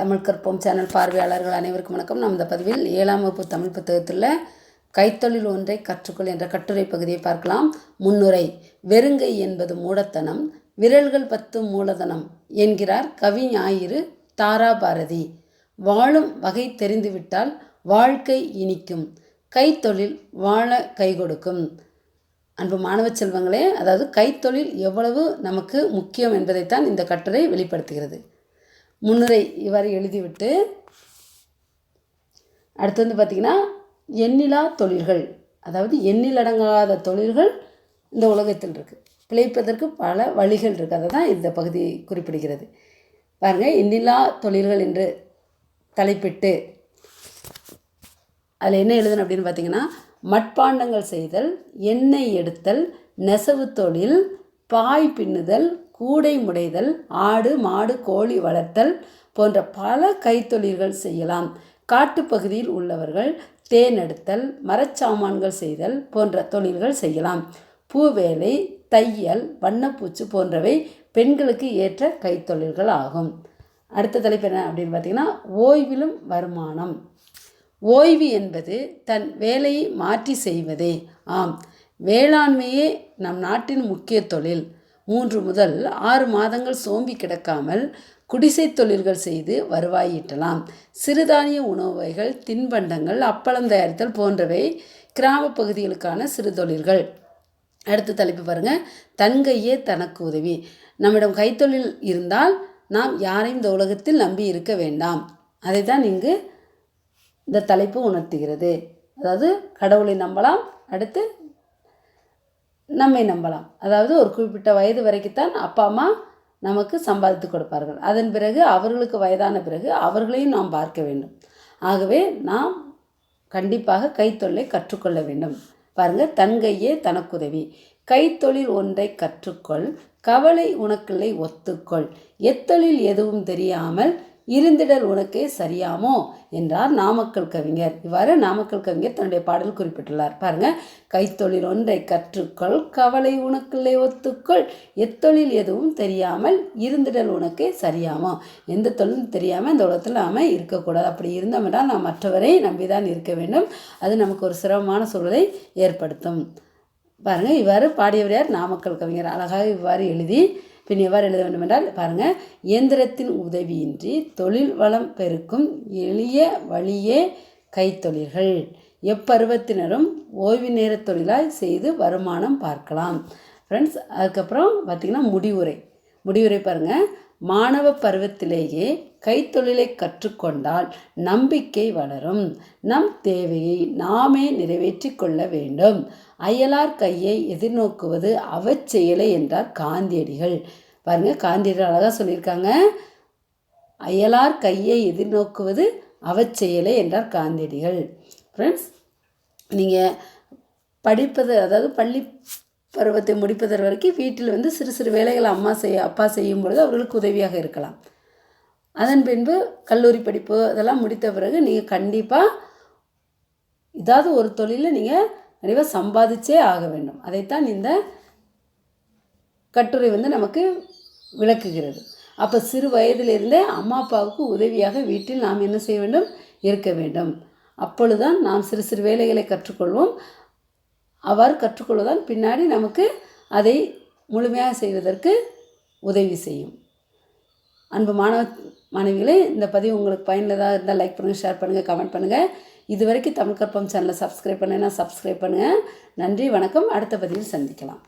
தமிழ் கற்போம் சேனல் பார்வையாளர்கள் அனைவருக்கும் வணக்கம். நம் இந்த பதிவில் ஏழாம் வகுப்பு தமிழ் புத்தகத்தில் கைத்தொழில் ஒன்றை கற்றுக்கொள் என்ற கட்டுரை பகுதியை பார்க்கலாம். முன்னுரை வெறுங்கை என்பது மூடத்தனம் விரல்கள் பத்து மூலதனம் என்கிறார் கவி ஞாயிறு தாரா பாரதி வாழும் வகை தெரிந்துவிட்டால் வாழ்க்கை இனிக்கும் கைத்தொழில் வாழ கை கொடுக்கும். அன்பு மாணவ செல்வங்களே அதாவது கைத்தொழில் எவ்வளவு நமக்கு முக்கியம் என்பதைத்தான் இந்த கட்டுரை வெளிப்படுத்துகிறது. முன்னுரை இவ்வாறு எழுதிவிட்டு அடுத்து வந்து பார்த்திங்கன்னா எண்ணிலா தொழில்கள். அதாவது எண்ணிலடங்காத தொழில்கள் இந்த உலகத்தில் இருக்குது பிழைப்பதற்கு பல வழிகள் இருக்குது அதை தான் இந்த பகுதி குறிப்பிடுகிறது. பாருங்கள் எண்ணிலா தொழில்கள் என்று தலைப்பிட்டு அதில் என்ன எழுதணும் அப்படின்னு பார்த்தீங்கன்னா மட்பாண்டங்கள் செய்தல் எண்ணெய் எடுத்தல் நெசவு தொழில் பாய் பின்னுதல் கூடை முடைதல் ஆடு மாடு கோழி வளர்த்தல் போன்ற பல கைத்தொழில்கள் செய்யலாம். காட்டுப்பகுதியில் உள்ளவர்கள் தேனெடுத்தல் மரச்சாமான்கள் செய்தல் போன்ற தொழில்கள் செய்யலாம். பூவேலை தையல் வண்ணப்பூச்சு போன்றவை பெண்களுக்கு ஏற்ற கைத்தொழில்கள் ஆகும். அடுத்த தலைப்பு என்ன அப்படின்னு பார்த்தீங்கன்னா ஓய்விலும் வருமானம். ஓய்வு என்பது தன் வேலையை மாற்றி செய்வதே. ஆம் வேளாண்மையே நம் நாட்டின் முக்கிய தொழில். மூன்று முதல் ஆறு மாதங்கள் சோம்பி கிடக்காமல் குடிசை தொழில்கள் செய்து வருவாய் ஈட்டலாம் சிறுதானிய உணவு வகைகள் தின்பண்டங்கள் அப்பளம் தயாரித்தல் போன்றவை கிராம பகுதிகளுக்கான சிறு தொழில்கள். அடுத்த தலைப்பு பாருங்கள் தன்கையே தனக்கு உதவி. நம்மிடம் கைத்தொழில் இருந்தால் நாம் யாரையும் இந்த உலகத்தில் நம்பி இருக்க வேண்டாம். அதை தான் இங்கு இந்த தலைப்பு உணர்த்துகிறது. அதாவது கடவுளை நம்பலாம். அடுத்து நம்மை நம்பலாம். அதாவது ஒரு குறிப்பிட்ட வயது வரைக்குத்தான் அப்பா அம்மா நமக்கு சம்பாதித்து கொடுப்பார்கள். அதன் பிறகு அவர்களுக்கு வயதான பிறகு அவர்களையும் நாம் பார்க்க வேண்டும். ஆகவே நாம் கண்டிப்பாக கைத்தொழிலை கற்றுக்கொள்ள வேண்டும். பாருங்கள் தன் கையே தனக்குதவி. கைத்தொழில் ஒன்றை கற்றுக்கொள். கவலை உனக்கில்லை ஒத்துக்கொள். எத்தொழில் எதுவும் தெரியாமல் இருந்திடல் உனக்கே சரியாமோ என்றார் நாமக்கல் கவிஞர். இவ்வாறு நாமக்கல் கவிஞர் தன்னுடைய பாடல் குறிப்பிட்டுள்ளார். பாருங்க கைத்தொழில் ஒன்றை கற்றுக்கொள் கவலை உனக்குள்ளே ஒத்துக்கொள் எத்தொழில் எதுவும் தெரியாமல் இருந்திடல் உனக்கே சரியாமோ? எந்த தொழிலும் தெரியாமல் இந்த உலகத்தில் நாம் இருக்கக்கூடாது. அப்படி இருந்தோம்னா நாம் மற்றவரை நம்பிதான் இருக்க வேண்டும். அது நமக்கு ஒரு சிரமமான சூழலை ஏற்படுத்தும். பாருங்கள் இவ்வாறு பாடியவர் யார்? நாமக்கல் கவிஞர். அழகாக இவ்வாறு எழுதி பின் எவ்வாறு எழுத வேண்டும் என்றால் பாருங்கள் இயந்திரத்தின் உதவியின்றி தொழில் வளம் பெருக்கும் எளிய வழியே கைத்தொழில்கள். எப்பருவத்தினரும் ஓய்வு நேர தொழிலாய் செய்து வருமானம் பார்க்கலாம். ஃப்ரெண்ட்ஸ் அதுக்கப்புறம் பார்த்திங்கன்னா முடிவுரை. முடிவுரை பாருங்கள் மாணவ பருவத்திலேயே கைத்தொழிலை கற்றுக்கொண்டால் நம்பிக்கை வளரும். நம் தேவையை நாமே நிறைவேற்றி கொள்ள வேண்டும். அயலார் கையை எதிர்நோக்குவது அவச்செயலை என்றார் காந்தியடிகள். பாருங்க காந்தியடிகள் அழகாக சொல்லியிருக்காங்க. அயலார் கையை எதிர்நோக்குவது அவச்செயலை என்றார் காந்தியடிகள். ஃப்ரெண்ட்ஸ் நீங்கள் படிப்பது அதாவது பள்ளி பருவத்தை முடிப்பதற்கு வரைக்கும் வீட்டில் வந்து சிறு சிறு வேலைகளை அம்மா செய்ய அப்பா செய்யும் பொழுது அவர்களுக்கு உதவியாக இருக்கலாம். அதன் பின்பு கல்லூரி படிப்பு அதெல்லாம் முடித்த பிறகு நீங்கள் கண்டிப்பாக ஏதாவது ஒரு தொழிலில் நீங்கள் கண்டிப்பாக சம்பாதிச்சே ஆக வேண்டும். அதைத்தான் இந்த கட்டுரை வந்து நமக்கு விளக்குகிறது. அப்போ சிறு வயதிலிருந்தே அம்மா அப்பாவுக்கு உதவியாக வீட்டில் நாம் என்ன செய்ய வேண்டும்? இருக்க வேண்டும். அப்பொழுதுதான் நாம் சிறு சிறு வேலைகளை கற்றுக்கொள்வோம். அவ்வாறு கற்றுக்கொள்வதால் பின்னாடி நமக்கு அதை முழுமையாக செய்வதற்கு உதவி செய்யும். அன்பு மாணவ மாணவிகளே இந்த பதிவு உங்களுக்கு பயனுள்ளதாக இருந்தால் லைக் பண்ணுங்கள் ஷேர் பண்ணுங்கள் கமெண்ட் பண்ணுங்கள் இது வரைக்கும் தமிழ் கற்பம் சேனலை சப்ஸ்கிரைப் பண்ணுன்னா சப்ஸ்கிரைப் பண்ணுங்கள் நன்றி வணக்கம். அடுத்த பதிவில் சந்திக்கலாம்.